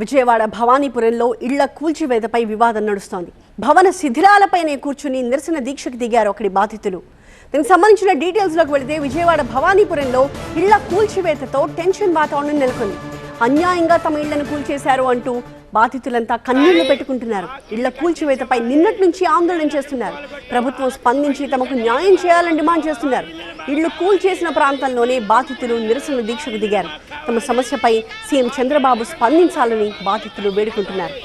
విజయవాడ భవానీపురంలో ఇళ్ళ కూల్చివేతపై వివాదం నడుస్తోంది. భవన శిథిలాలపైనే కూర్చుని నిరసన దీక్షకు దిగారు అక్కడి బాధితులు. దీనికి సంబంధించిన డీటెయిల్స్లోకి వెళితే విజయవాడ భవానీపురంలో ఇళ్ళ కూల్చివేతతో టెన్షన్ వాతావరణం నెలకొంది. అన్యాయంగా తమ ఇళ్ళను కూల్చేశారు అంటూ బాధితులంతా కన్నీళ్ళు పెట్టుకుంటున్నారు. ఇళ్ళ కూల్చివేతపై నిన్నటి నుంచి ఆందోళన చేస్తున్నారు. ప్రభుత్వం స్పందించి తమకు న్యాయం చేయాలని డిమాండ్ చేస్తున్నారు. ఇళ్ళు కూల్చేసిన ప్రాంతంలోనే బాధితులు నిరసన దీక్షకు దిగారు. తమ సమస్యపై సీఎం చంద్రబాబు స్పందించాలని బాధితులు వేడుకుంటున్నారు.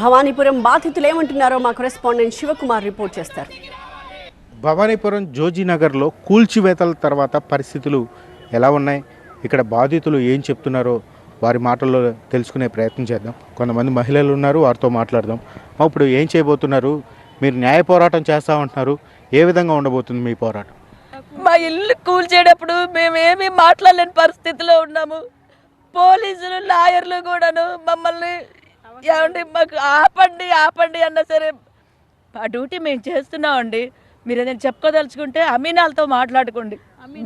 భవానీపురం బాధితులు ఏమంటున్నారో మా కరెస్పాండెంట్ శివకుమార్ రిపోర్ట్ చేస్తారు. భవానీపురం జోజీనగర్లో కూల్చివేతల తర్వాత పరిస్థితులు ఎలా ఉన్నాయి? ఇక్కడ బాధితులు ఏం చెప్తున్నారో వారి మాటల్లో తెలుసుకునే ప్రయత్నం చేద్దాం. కొంతమంది మహిళలు ఉన్నారు వారితో మాట్లాడదాం. మా ఇప్పుడు ఏం చేయబోతున్నారు? మీరు న్యాయ పోరాటం చేస్తామంటున్నారు ఏ విధంగా ఉండబోతుంది మీ పోరాటం? మా ఇల్లు కూల్చేటప్పుడు మేమేమీ మాట్లాడలేని పరిస్థితిలో ఉన్నాము. పోలీసులు లాయర్లు కూడాను మమ్మల్ని ఏమండి మాకు ఆపండి ఆపండి అన్నా సరే ఆ డ్యూటీ మేము చేస్తున్నామండి. మీరు ఏదైనా చెప్పుకోదలుచుకుంటే అమీనాలతో మాట్లాడుకోండి.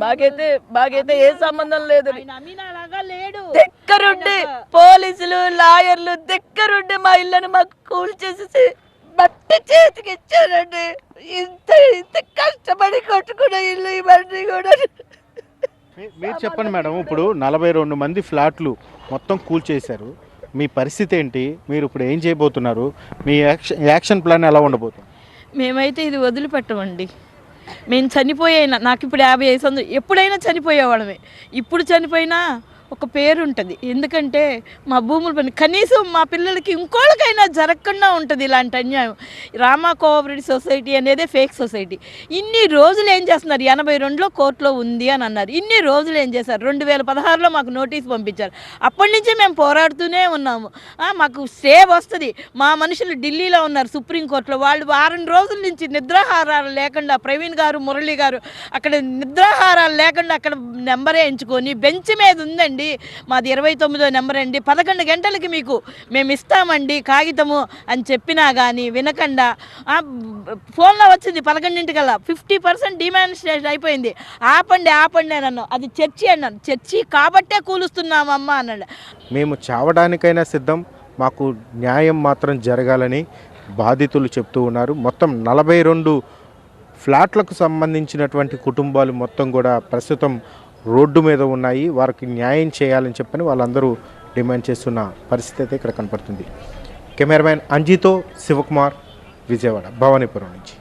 మాకైతే మాకైతే ఏ సంబంధం లేదు దగ్గరుండి పోలీసులు లాయర్లు దగ్గరుండి మా ఇల్లుని మాకు కూల్చేసేసి బట్ట చేతికి ఇచ్చారండి. ఇంత ఇంత కష్టపడి కొట్టుకున్న ఇల్లు ఇవన్నీ కూడా. మీ- మీరు చెప్పండి మేడం ఇప్పుడు నలభై రెండు మంది ఫ్లాట్లు మొత్తం కూల్చేశారు మీ పరిస్థితి ఏంటి? మీరు ఇప్పుడు ఏం చేయబోతున్నారు? మీ యాక్షన్ యాక్షన్ ప్లాన్ ఎలా ఉండబోతుంది? మేమైతే ఇది వదిలిపెట్టమండి. మేము చనిపోయినా నాకు ఇప్పుడు యాభై ఐదు సంవత్సరం ఎప్పుడైనా చనిపోయేవాళ్ళమే. ఇప్పుడు చనిపోయినా ఒక పేరు ఉంటుంది ఎందుకంటే మా భూముల పని కనీసం మా పిల్లలకి ఇంకోళ్ళకైనా జరగకుండా ఉంటుంది ఇలాంటి అన్యాయం. రామా కోఆపరేటివ్ సొసైటీ అనేదే ఫేక్ సొసైటీ. ఇన్ని రోజులు ఏం చేస్తున్నారు? ఎనభై రెండులో కోర్టులో ఉంది అని అన్నారు. ఇన్ని రోజులు ఏం చేశారు? రెండు వేల పదహారులో మాకు నోటీస్ పంపించారు. అప్పటి నుంచే మేము పోరాడుతూనే ఉన్నాము. మాకు సేవ్ వస్తుంది. మా మనుషులు ఢిల్లీలో ఉన్నారు సుప్రీంకోర్టులో వాళ్ళు వారం రోజుల నుంచి నిద్రాహారాలు లేకుండా ప్రవీణ్ గారు మురళి గారు అక్కడ నిద్రాహారాలు లేకుండా అక్కడ నెంబర్ వేయించుకొని బెంచ్ మీద ఉందండి. మాది ఇరవై తొమ్మిదో నెంబర్ అండి. పదకొండు గంటలకి మీకు మేము ఇస్తామండి కాగితము అని చెప్పినా కానీ వినకుండా. ఫోన్లో వచ్చింది పదకొండింటికల్లా. ఫిఫ్టీ పర్సెంట్ డిమానిస్ట్రేషన్ అయిపోయింది. ఆపండి ఆపండి అని అన్నాను. అది చర్చి అన్నాను. చర్చి కాబట్టే కూలుస్తున్నామమ్మా అన్నాడు. మేము చావడానికైనా సిద్ధం. మాకు న్యాయం మాత్రం జరగాలని బాధితులు చెప్తూ ఉన్నారు. మొత్తం నలభై రెండు ఫ్లాట్లకు సంబంధించినటువంటి కుటుంబాలు మొత్తం కూడా ప్రస్తుతం రోడ్డు మీద ఉన్నాయి వారికి న్యాయం చేయాలని చెప్పని వాళ్ళందరూ డిమాండ్ చేస్తున్న పరిస్థితి అయితే ఇక్కడ కనపడుతుంది. కెమెరామ్యాన్ అంజితో శివకుమార్ విజయవాడ భవానీపురం నుంచి.